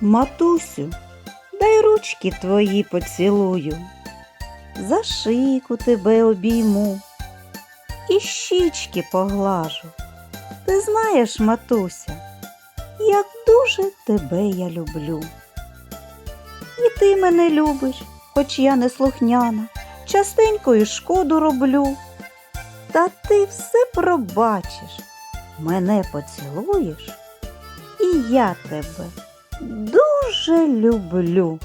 Матусю, дай ручки твої поцілую, за шийку тебе обійму і щічки поглажу. Ти знаєш, матуся, як дуже тебе я люблю. І ти мене любиш, хоч я не слухняна, частенько і шкоду роблю. Та ти все пробачиш, мене поцілуєш, і я тебе дуже люблю.